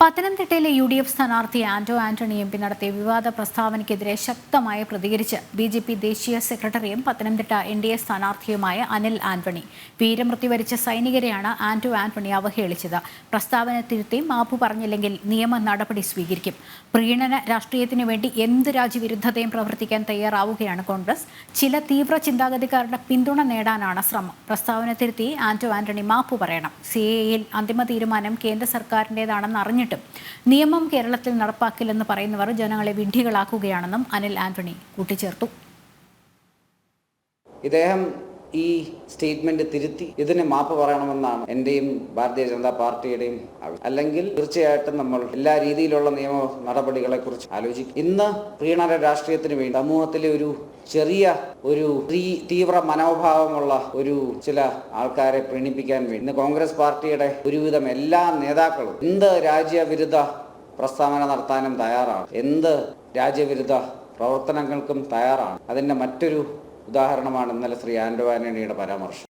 പത്തനംതിട്ടയിലെ U D F സ്ഥാനാർത്ഥി Anto Antony M P നടത്തിയ വിവാദ പ്രസ്താവനയ്ക്കെതിരെ ശക്തമായി പ്രതികരിച്ച് ബി ജെ പി ദേശീയ സെക്രട്ടറിയും പത്തനംതിട്ട എൻ ഡി എ സ്ഥാനാർത്ഥിയുമായ അനിൽ ആന്റണി. വീരമൃത്യു വരിച്ച സൈനികരെയാണ് ആന്റോ ആന്റണി അവഹേളിച്ചത്. പ്രസ്താവന തിരുത്തി മാപ്പു പറഞ്ഞില്ലെങ്കിൽ നിയമ നടപടി സ്വീകരിക്കും. പ്രീണന രാഷ്ട്രീയത്തിനു വേണ്ടി എന്ത് രാജ്യവിരുദ്ധതയും പ്രവർത്തിക്കാൻ തയ്യാറാവുകയാണ് കോൺഗ്രസ്. ചില തീവ്ര ചിന്താഗതിക്കാരുടെ പിന്തുണ നേടാനാണ് ശ്രമം. പ്രസ്താവന തിരുത്തി ആന്റോ ആന്റണി മാപ്പു പറയണം. സി എയിൽ അന്തിമ തീരുമാനം കേന്ദ്ര സർക്കാരിന്റെതാണെന്ന് അറിഞ്ഞിട്ടും നിയമം കേരളത്തിൽ നടപ്പാക്കില്ലെന്ന് പറയുന്നവർ ജനങ്ങളെ വിഡ്ഢികളാക്കുകയാണെന്നും അനിൽ ആന്റണി കൂട്ടിച്ചേർത്തു. ഇദ്ദേഹം ഈ സ്റ്റേറ്റ്മെന്റ് തിരുത്തി ഇതിന് മാപ്പ് പറയണമെന്നാണ് എന്റെയും ഭാരതീയ ജനതാ പാർട്ടിയുടെയും അല്ലെങ്കിൽ തീർച്ചയായിട്ടും നമ്മൾ എല്ലാ രീതിയിലുള്ള നിയമ നടപടികളെ കുറിച്ച് ആലോചിക്കും. ഇന്ന് പ്രീണന രാഷ്ട്രീയത്തിന് വേണ്ടി സമൂഹത്തിലെ ഒരു ചെറിയ ഒരു തീവ്ര മനോഭാവമുള്ള ഒരു ചില ആൾക്കാരെ പ്രീണിപ്പിക്കാൻ വേണ്ടി ഇന്ന് കോൺഗ്രസ് പാർട്ടിയുടെ ഒരുവിധം എല്ലാ നേതാക്കളും എന്ത് രാജ്യവിരുദ്ധ പ്രസ്താവന നടത്താനും തയ്യാറാണ്. എന്ത് രാജ്യവിരുദ്ധ പ്രവർത്തനങ്ങൾക്കും തയ്യാറാണ്. അതിന്റെ മറ്റൊരു ഉദാഹരണമാണ് ഇന്നലെ ശ്രീ ആൻഡോ ആന്റണിയുടെ പരാമർശം.